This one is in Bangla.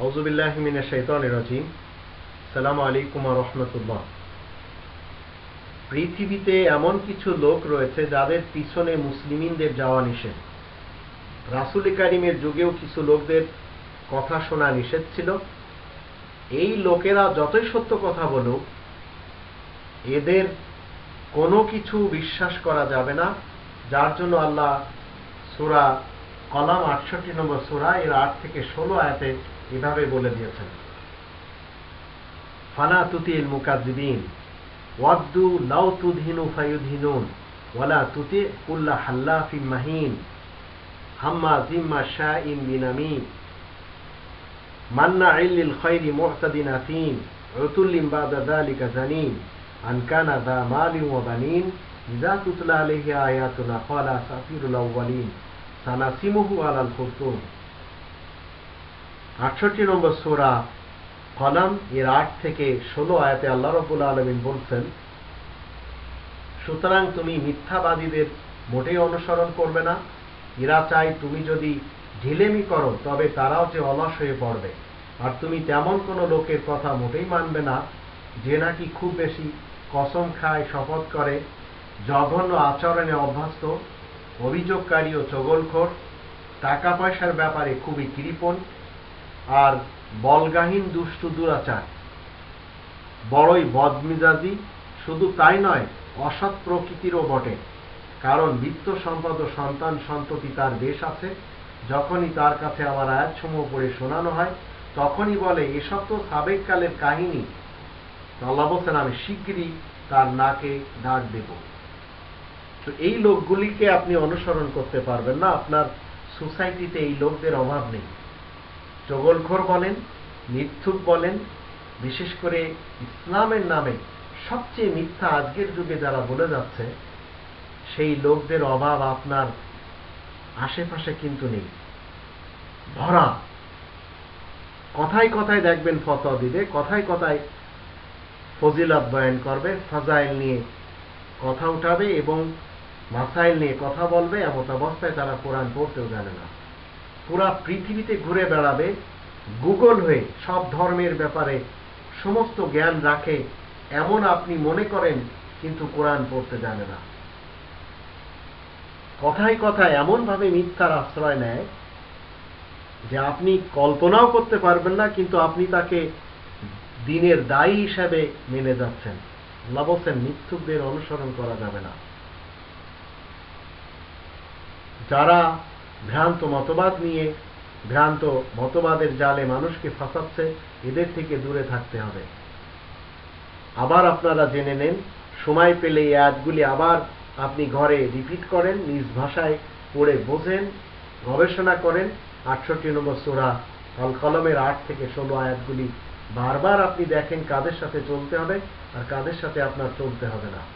আউজুবিল্লাহমিনা শৈতান রাজিম। সালাম আলাইকুম রহমতুল্লাহ। পৃথিবীতে এমন কিছু লোক রয়েছে যাদের পিছনে মুসলিমিনদের যাওয়া নিষেধ। রাসুল কারিমের যুগেও কিছু লোকদের কথা শোনা নিষেধ ছিল। এই লোকেরা যতই সত্য কথা বলুক, এদের কোনো কিছু বিশ্বাস করা যাবে না, যার জন্য আল্লাহ সুরা কলাম আটষট্টি নম্বর সুরা, এর আট থেকে ষোলো আয়াতে এভাবে বলে দিয়েছেন। ফানা তুতিল মুকাদ্দিবিন ওয়াদ্দু লাউ তুদহিনু ফায়ুদহিনুন ওয়ালা তুতি কুল্লা হাল্লাফিন মাহিন, হাম্মা জিম্মা শাইম বিনামিন, মান্না ইল্লিল খৈরি মুহতাদিন আতিম উতুল্লিম বাদা যালিকা জানিন, আন কানা দা মালিন ওয়া বানিন, ইযা তুতলা আলাইহি আয়াতুনা ক্বালা সাফিরুল আউয়ালিন আটষট্টি নম্বর সোরা কলাম, এর আট থেকে ষোলো আয়াতে আল্লাহ রবুল আলমিন বলছেন, সুতরাং তুমি মিথ্যাবাদীদের মোটেই অনুসরণ করবে না। এরা চাই তুমি যদি ঢিলেমি করো, তবে তারাও যে অলস হয়ে পড়বে। আর তুমি তেমন কোনো লোকের কথা মোটেই মানবে না, যে নাকি খুব বেশি কসম খায়, শপথ করে, জঘন্য আচরণে অভ্যস্ত। অভিযোগকারী ও চগলখোর টাকা পয়সার ব্যাপারে খুবই কৃপণ আর বলগাহীন দুষ্টু দুরাচার। বড়ই বদমিজাজি, শুধু তাই নয়, অসৎ প্রকৃতিরও বটে। কারণ বিত্ত সম্পদ ও সন্তান সন্ততি তার বেশ আছে। যখনই তার কাছে আমার আয়াতসমূহ পড়ে শোনানো হয়, তখনই বলে, এসব তো সাবেক কালের কাহিনী। আল্লাহ বলছেন, আমি শীঘ্রই তার নাকে ডাক দেব। তো এই লোকগুলিকে আপনি অনুসরণ করতে পারবেন না। আপনার সোসাইটিতে এই লোকদের অভাব নেই। চগলখোর বলেন, মিথ্যুক বলেন, বিশেষ করে ইসলামের নামে সবচেয়ে মিথ্যা আজকের যুগে যারা বলে যাচ্ছে, সেই লোকদের অভাব আপনার আশেপাশে কিন্তু নেই। ভরা। কথায় কথায় দেখবেন ফতোয়া দিবে, কথায় কথায় ফজিলত বয়ান করবে, ফাজাইল নিয়ে কথা উঠাবে এবং মাসাইল নিয়ে কথা বলবে, এমত অবস্থায় তারা কোরআন পড়তেও জানে না। পুরা পৃথিবীতে ঘুরে বেড়াবে, গুগল হয়ে সব ধর্মের ব্যাপারে সমস্ত জ্ঞান রাখে, এমন আপনি মনে করেন, কিন্তু কোরআন পড়তে জানে না। কথায় কথায় এমনভাবে মিথ্যার আশ্রয় নেয় যে আপনি কল্পনাও করতে পারবেন না, কিন্তু আপনি তাকে দিনের দায়ী হিসাবে মেনে যাচ্ছেন। বলছেন মিথ্যুকদের অনুসরণ করা যাবে না। যারা ভ্রান্ত মতবাদ নিয়ে ভ্রান্ত মতবাদের জালে মানুষকে ফাঁসাচ্ছে, এদের থেকে দূরে থাকতে হবে। আবার আপনারা জেনে নেন, সময় পেলে এই অ্যাডগুলি আবার আপনি ঘরে রিপিট করেন, নিজ ভাষায় পড়ে বোঝেন, গবেষণা করেন। আটষট্টি নম্বর সোরা আল কলমের আট থেকে ষোলো আয়াতগুলি বারবার আপনি দেখেন কাদের সাথে চলতে হবে আর কাদের সাথে আপনার চলতে হবে না।